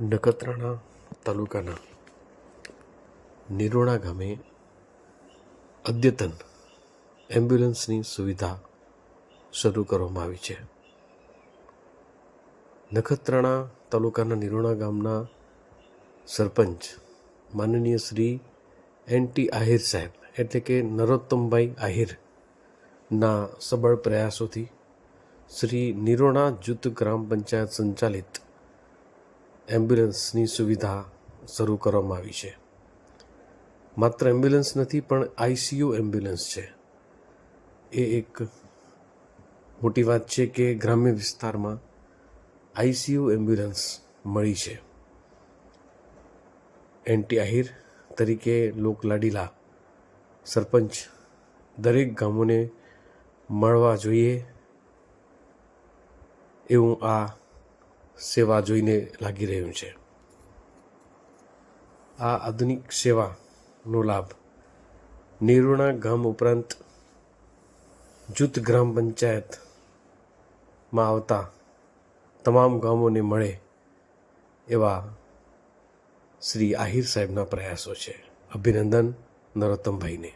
નખત્રાણા તાલુકાના નિરોણા ગામે અદ્યતન એમ્બ્યુલન્સની સુવિધા શરૂ કરવામાં આવી છે. નખત્રાણા તાલુકાના નિરોણા ગામના સરપંચ માનનીય શ્રી એન ટી આહિર સાહેબ, એટલે કે નરોત્તમભાઈ આહિરના સબળ પ્રયાસોથી શ્રી નિરોણા જૂથ ગ્રામ પંચાયત સંચાલિત એમ્બ્યુલન્સની સુવિધા શરૂ કરવામાં આવી છે. માત્ર એમ્બ્યુલન્સ નથી, પણ આઈસીયુ એમ્બ્યુલન્સ છે. એ એક મોટી વાત છે કે ગ્રામ્ય વિસ્તારમાં આઈસીયુ એમ્બ્યુલન્સ મળી છે. એનટી આહિર તરીકે લોકલાડીલા સરપંચ દરેક ગામોને મળવા જોઈએ એવું આ સેવા જોઈને લાગી રહ્યું છે. આ આધુનિક સેવાનો લાભ નિરૂણા ગામ ઉપરાંત જૂથ ગ્રામ પંચાયતમાં આવતા તમામ ગામોને મળે એવા શ્રી આહિર સાહેબના પ્રયાસો છે. અભિનંદન નરોત્તમભાઈને.